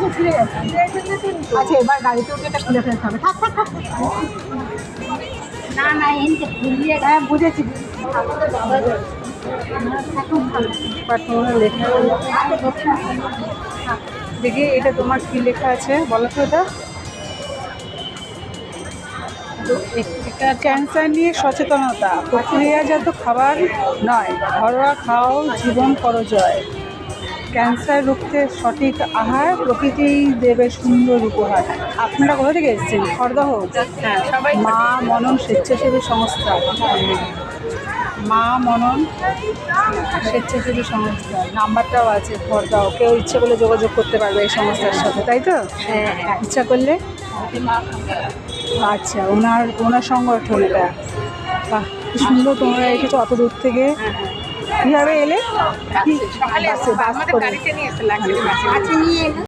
গেছে ছিঁড়ে গেছে আচ্ছা এবার গাড়িতে উঠে এটা খুলে ফেলতে হবে। থাক থাক থাক। না না এনতে খুলিয়ে হ্যাঁ বুঝেছি। বাট তোমার লেখা দেখি এটা তোমার কি লেখা আছে? বলো তো এটা। ক্যান্সার নিয়ে সচেতনতা। প্রক্রিয়াজাত খাবার নয় ঘরোয়া খাও জীবন করো ক্যান্সার রুখতে সঠিক আহার প্রকৃতিই দেবে সুন্দর উপহার। আপনারা কোথা থেকে এসেছেন? খড়দহ? হ্যাঁ মা মনন স্বেচ্ছাসেবী সংস্থা। মা মনন স্বেচ্ছাসেবী সংস্থা। নাম্বারটাও আছে খড়দাও কেউ ইচ্ছে করলে যোগাযোগ করতে পারবে এই সংস্থার সাথে তাই তো? হ্যাঁ হ্যাঁ। ইচ্ছা করলে? আচ্ছা ওনার ওনার সংগঠন এটা। বাহ কি সুন্দর তোমরা এসেছ অত দূর থেকে। কীভাবে এলে? বাসে বাস করে।